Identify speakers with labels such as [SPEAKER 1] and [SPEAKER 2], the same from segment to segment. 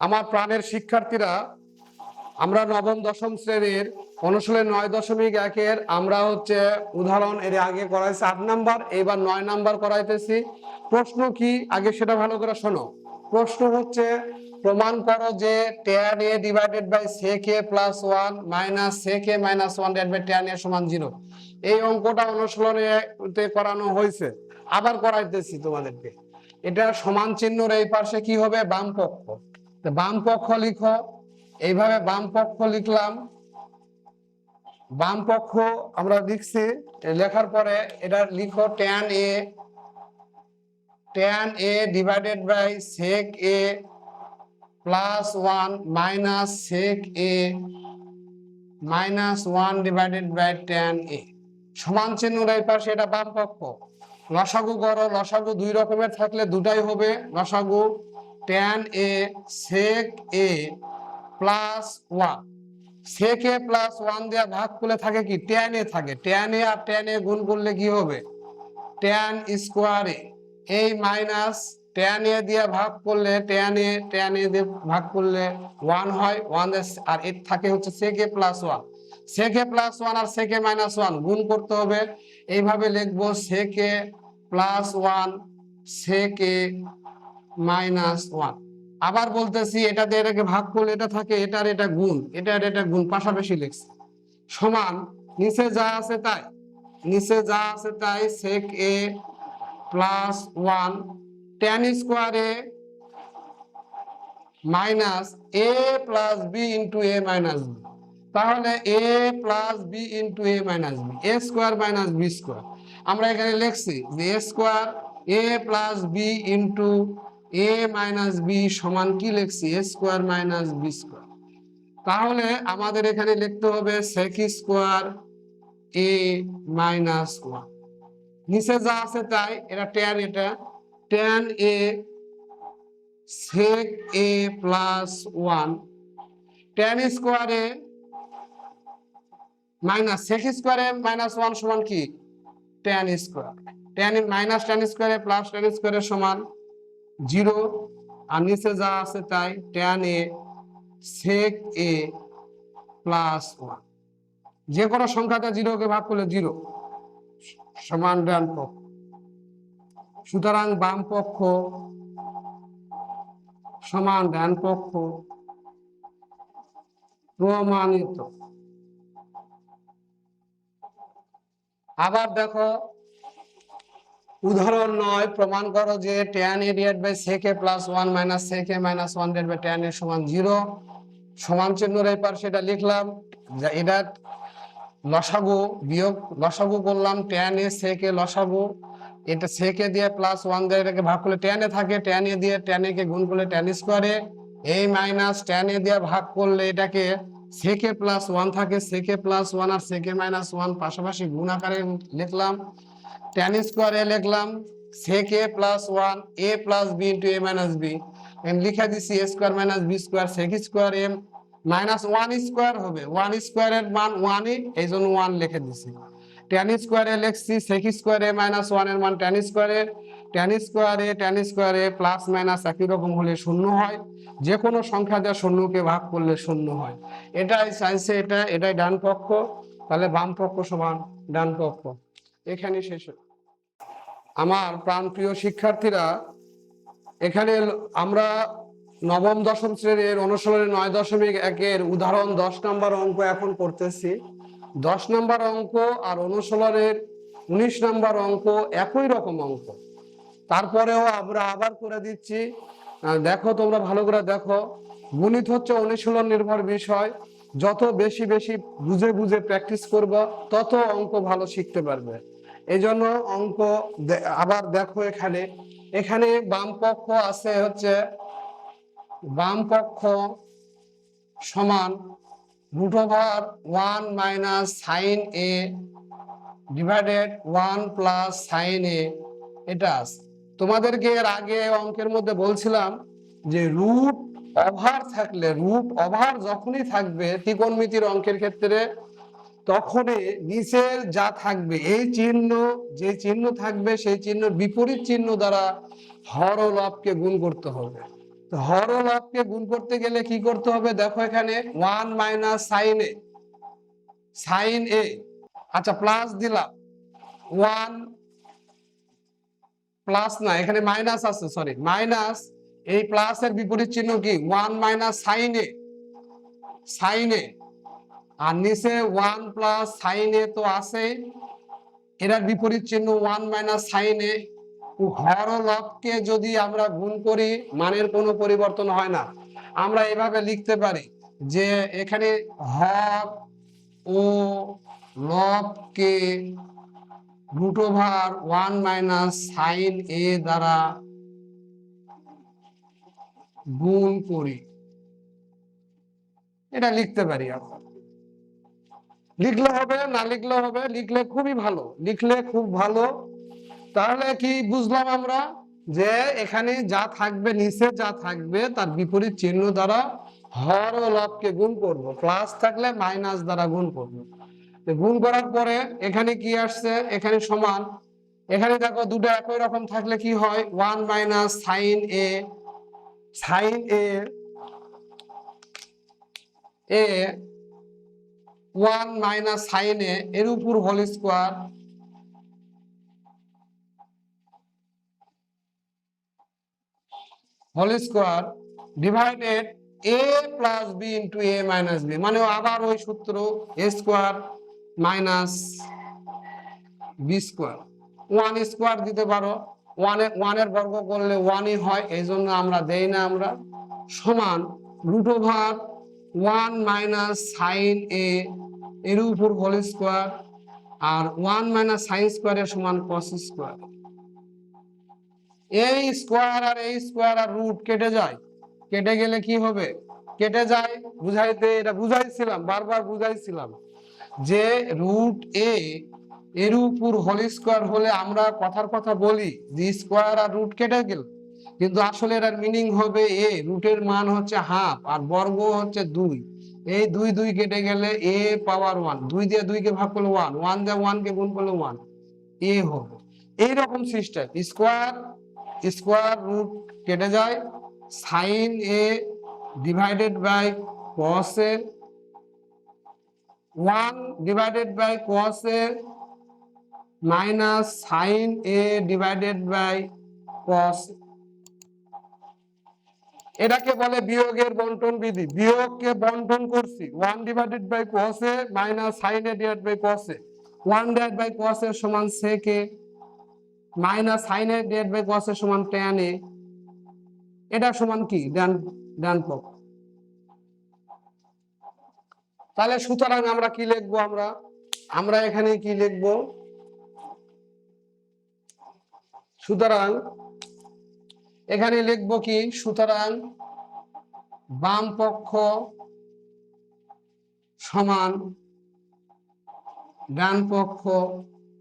[SPEAKER 1] আমার প্রাণের শিক্ষার্থীরা, আমরা নবম, দশম শ্রেণির অনুশীলন নয় দশমিক একের আমরা হচ্ছে উদাহরণ এর আগে করাইছি আট নাম্বার, এবার নয় নাম্বার করাইতেছি। প্রশ্ন কি? আগে সেটা ভালো করে শোনো। প্রশ্ন হচ্ছে, প্রমাণ করো যে tan A divided by sec A plus one minus sec A minus one divide by tan A সমান জিরো এই অঙ্কটা অনুশীলনে করানো হয়েছে। আবার করাইতেছি তোমাদেরকে। এটা সমান চিহ্নর এই পাশে কি হবে? বাম পক্ষ। বাম পক্ষ লিখো। এইভাবে বাম পক্ষ লিখলাম। বাম পক্ষ আমরা লিখছি লেখার পরে এটা লিখো tan A tan A divided by sec A plus one minus sec A minus one divided by tan A সমান চিহ্ন পাশে, এটা বাম পক্ষ। লসাগু করো, লসাগু দুই রকমের থাকলে দুটাই হবে। লসাগু tan A sec A plus one sec A plus one দেওয়া ভাগ করলে থাকে কি? ট্যান এ থাকে। Tan A R tan A গুণ করলে কি হবে? ট্যান স্কোয়ার এ এই মাইনাস ট্যান এ দিয়ে ভাগ করলে ট্যান এ ট্যান এ দিয়ে ভাগ করলে ওয়ান হয়। ওয়ান আর এর থাকে হচ্ছে sec plus one A plus one R sec minus one গুণ করতে হবে। এইভাবে লিখব sec plus one A minus one. আবার বলতেছি, এটা দিয়ে এটাকে ভাগ করলে এটা থাকে, এটার এটা গুণ, এটার এটা গুণ, পাশাপাশি লিখছি। সমান, নিচে যা আছে তাই। নিচে যা আছে তাই sec A plus one tan square A minus A plus B into A minus B তাহলে A plus B into A minus B A square minus B square আমরা এখানে লিখছি যে A square A plus B into A minus B সমান কি লিখছি? A square minus B square তাহলে আমাদের এখানে লিখতে হবে sec square A minus one নিচে যা আছে তাই এটা। টেন এটা tan A sec A plus one tan স্কোয়ারে মাইনাস সেক স্কোয়ারে মাইনাস ওয়ান সমান কি? Tan square tan minus tan স্কোয়ারে প্লাস টেন স্কোয়ারের সমান জিরো আর নিচে যা আছে তাই tan A sec A plus one যে কোনো সংখ্যাটা জিরোকে ভাগ করলে জিরো, সমান ডান পক্ষ। সুতরাং বাম পক্ষ সমান ডান পক্ষ প্রমাণিত। আবার দেখো উদাহরণ নয়, প্রমাণ করো যে tan a by sec a plus one minus sec a minus one divide by tan a সমান জিরো সমান চিহ্নের এই সেটা লিখলাম, যা এটা লসাগু বিয়োগ, লসাগু করলাম tan a sec a লসাগু। এটা sec a দিয়ে প্লাস ওয়ান দিয়ে এটাকে ভাগ করলে tan a থাকে, tan a দিয়ে tan a কে গুণ করলে tan স্কোয়ারে এই মাইনাস tan a দিয়ে ভাগ করলে এটাকে sec a প্লাস ওয়ান থাকে, sec a প্লাস ওয়ান আর sec a মাইনাস ওয়ান পাশাপাশি গুণ আকারে লিখলাম। Tan স্কোয়ারে লিখলাম sec a plus one a plus B into A minus B লিখে দিছি a square minus B square sec square M minus one square হবে। ওয়ান স্কোয়ারের মান ওয়ানই এই জন্য ওয়ান লিখে দিছি। tan স্কোয়ারে লিখছি sec স্কোয়ারে মাইনাস ওয়ানের মান tan স্কোয়ারে tan স্কোয়ারে tan স্কোয়ারে প্লাস মাইনাস একই রকম হলে শূন্য হয়। যে কোনো সংখ্যা দেওয়া শূন্যকে ভাগ করলে শূন্য হয়। এটাই চাইছে এটা, এটাই ডান পক্ষ। তাহলে বাম পক্ষ সমান ডান পক্ষ। এখানে শেষ। আমার প্রাণপ্রিয় শিক্ষার্থীরা, এখানে আমরা নবম, দশম শ্রেণির অনুশীলনের নয় দশমিক একের উদাহরণ দশ নম্বর অঙ্ক এখন করতেছি। দশ নম্বর অঙ্ক আর অনুশীলনের উনিশ নম্বর অঙ্ক একই রকম অঙ্ক। তারপরেও আমরা আবার করে দিচ্ছি। দেখো, তোমরা ভালো করে দেখো। গণিত হচ্ছে অনুশীলন নির্ভর বিষয়। যত বেশি বেশি বুঝে বুঝে প্র্যাকটিস করবে, তত অঙ্ক ভালো শিখতে পারবে। এই জন্য অঙ্ক আবার দেখো এখানে। এখানে বাম পক্ষ আছে হচ্ছে বাম পক্ষ সমান root over one minus sine A divided one plus sine A এটা আছে। তোমাদেরকে এর আগে অঙ্কের মধ্যে বলছিলাম যে রুট ওভার থাকলে রুট ওভার যখনই থাকবে, ত্রিকোণমিতির অঙ্কের ক্ষেত্রে তখনই নিচের যা থাকবে, এই চিহ্ন, যে চিহ্ন থাকবে, সেই চিহ্ন বিপরীত চিহ্ন দ্বারা হর ও লবকে গুণ করতে হবে। হর ও লবকে গুণ করতে গেলে কি করতে হবে? দেখো এখানে one minus sine A sine A আচ্ছা প্লাস দিলাম ওয়ান প্লাস না, এখানে মাইনাস আছে সরি মাইনাস এই প্লাসের বিপরীত চিহ্ন কি? One minus sine A sine A আর নিচে ওয়ান প্লাস সাইন এ তো আছে। এটার বিপরীত চিহ্ন ওয়ান মাইনাস সাইন এ হর লবকে যদি আমরা গুণ করি, মানের কোনো পরিবর্তন হয় না। আমরা এভাবে লিখতে পারি যে এখানে হর ও লবকে root over one minus sine A দ্বারা গুণ করি। এটা লিখতে পারি আমরা। লিখলে হবে, না লিখলে হবে, লিখলে খুবই ভালো। লিখলে খুব ভালো। তাহলে কি বুঝলাম আমরা? যে এখানে যা থাকবে, নিচে যা থাকবে, তার বিপরীত চিহ্ন দ্বারা হর ও লবকে গুণ করব। প্লাস থাকলে মাইনাস দ্বারা গুণ করব। গুণ করার পরে এখানে কি আসছে? এখানে সমান। এখানে দেখো দুটো একই রকম থাকলে কি হয়? One minus sine A sine A one minus sine A এর উপর whole square whole square divided A plus B into A minus B মানে আবার ওই সূত্র A square minus B square one square দিতে পারো। ওয়ানে ওয়ানের বর্গ করলে ওয়ানই হয়, এই জন্য আমরা দেই না আমরা। সমান root over one minus sine A এর উপর হোল স্কোয়ার আর ওয়ান মাইনাস সাইন স্কোয়ারের সমান কস স্কোয়ার এই স্কোয়ার আর এই স্কোয়ার আর রুট কেটে যায়। কেটে গেলে কি হবে? কেটে যায়। বুঝাইতে এটা বুঝাইছিলাম, বারবার বুঝাইছিলাম যে রুট এ এর উপর হোল স্কোয়ার হলে আমরা কথার কথা বলি যে স্কোয়ার আর রুট কেটে গেল। কিন্তু আসলে এটার মিনিং হবে এ রুটের মান হচ্ছে হাফ আর বর্গ হচ্ছে দুই। এই দুই দুই কেটে গেলে এ পাওয়ার ওয়ান। দুই দিয়ে দুইকে ভাগ করলে ওয়ান। ওয়ান দিয়ে ওয়ানকে গুণ করলে ওয়ান। এ হবে। এইরকম সিস্টেম। স্কোয়ার স্কোয়ার রুট কেটে যায়। Sine A divided by cos A one divided by cos A minus sine A divided by cos এটাকে বলে বিয়োগের বন্টন বিধি। বিয়োগকে বন্টন করছি। One divided by cos minus sine divide by cos one divide by cos এর সমান sec minus sine divide by cos এর সমান ট্যান এটা সমান কি? ডান ডান পক্ষ তাহলে সুতরাং আমরা কি লিখব আমরা? আমরা এখানে কি লিখব? সুতরাং এখানে লিখব কি? সুতরাং বাম পক্ষ সমান ডান পক্ষ।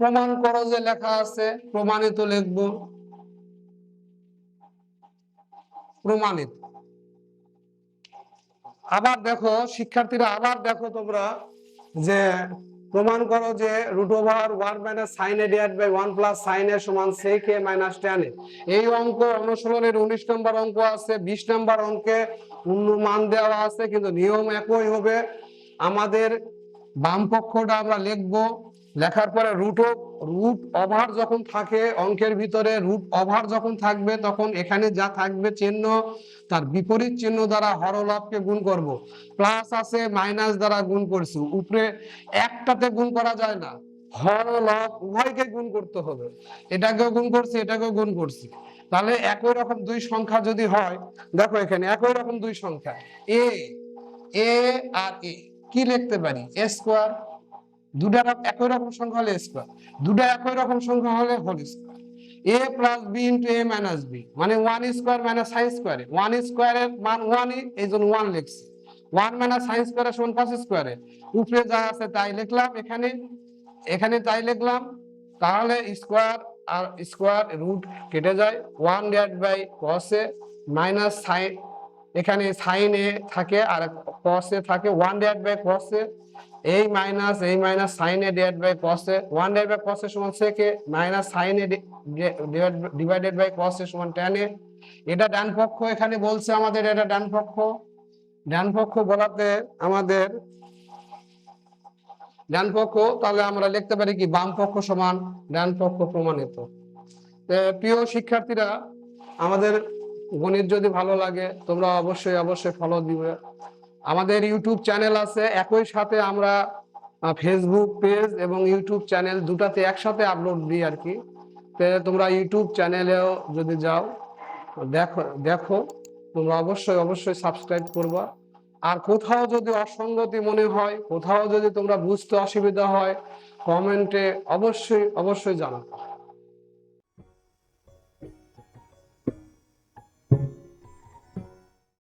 [SPEAKER 1] প্রমাণ করো যে লেখা আছে প্রমাণিত লিখব। প্রমাণিত। আবার দেখো, শিক্ষার্থীরা আবার দেখো তোমরা যে প্রমাণ করো যে root over one minus sine A by one plus sine A সমান সেক এ মাইনাস টেন এ এই অঙ্ক অনুশীলনের উনিশ নম্বর অঙ্ক আছে, বিশ নম্বর অঙ্কে মান দেওয়া আছে, কিন্তু নিয়ম একই হবে। আমাদের বাম পক্ষটা আমরা লিখব, লেখার পরে রুট রুট ওভার যখন থাকে, অঙ্কের ভিতরে রুট ওভার যখন থাকবে, তখন এখানে যা থাকবে চিহ্ন তার বিপরীত চিহ্ন দ্বারা হরলাভকে গুণ করব। প্লাস আছে মাইনাস দ্বারা গুণ করছি। উপরে একটাতে গুণ করা যায় না। হরলাভ উভয়কে গুণ করতে হবে। এটাকেও গুণ করছি, এটাকেও গুণ করছি। তাহলে একই রকম দুই সংখ্যা যদি হয়, দেখো এখানে একই রকম দুই সংখ্যা। এ এ আর এ কি লিখতে পারি? স্কোয়ার দুটা একই রকম সংখ্যা হলে স্কোয়ার দুটা একই রকম সংখ্যা হলে whole square A plus B into A minus B মানে ওয়ান স্কোয়ার মাইনাস সাইন স্কোয়ারে ওয়ান স্কোয়ারের মান ওয়ানই এই জন্য ওয়ান লিখছি। ওয়ান মাইনাস সাইন স্কোয়ারের সমান পাঁচ স্কোয়ারে উপরে যা আছে তাই লিখলাম, এখানে এখানে তাই লিখলাম। তাহলে স্কোয়ার আর স্কোয়ার রুট কেটে যায়। One divide by cos minus sine এখানে সাইন এ থাকে আর কসে থাকে। ওয়ান ডিভাইড বাই কস এই মাইনাস এই minus sine A divide by cos A one divide by cos A সমান sec minus sine A divided by cos A সমান tan এ এটা ডান পক্ষ, এখানে বলছে আমাদের এটা ডান পক্ষ। ডান পক্ষ বলাতে আমাদের, ডান পক্ষ, তাহলে আমরা লিখতে পারি কি, বাম পক্ষ সমান ডান পক্ষ প্রমাণিত। প্রিয় শিক্ষার্থীরা, আমাদের গণিত যদি ভালো লাগে, তোমরা অবশ্যই অবশ্যই ফলো দিবে। আমাদের ইউটিউব চ্যানেল আছে, একই সাথে আমরা ফেসবুক পেজ এবং ইউটিউব চ্যানেল দুটাতে একসাথে আপলোড দিই আর কি। তোমরা ইউটিউব চ্যানেলেও যদি যাও, দেখো দেখো, তোমরা অবশ্যই অবশ্যই সাবস্ক্রাইব করবা। আর কোথাও যদি অসঙ্গতি মনে হয়, কোথাও যদি তোমরা বুঝতে অসুবিধা হয় কমেন্টে অবশ্যই অবশ্যই জানাবে।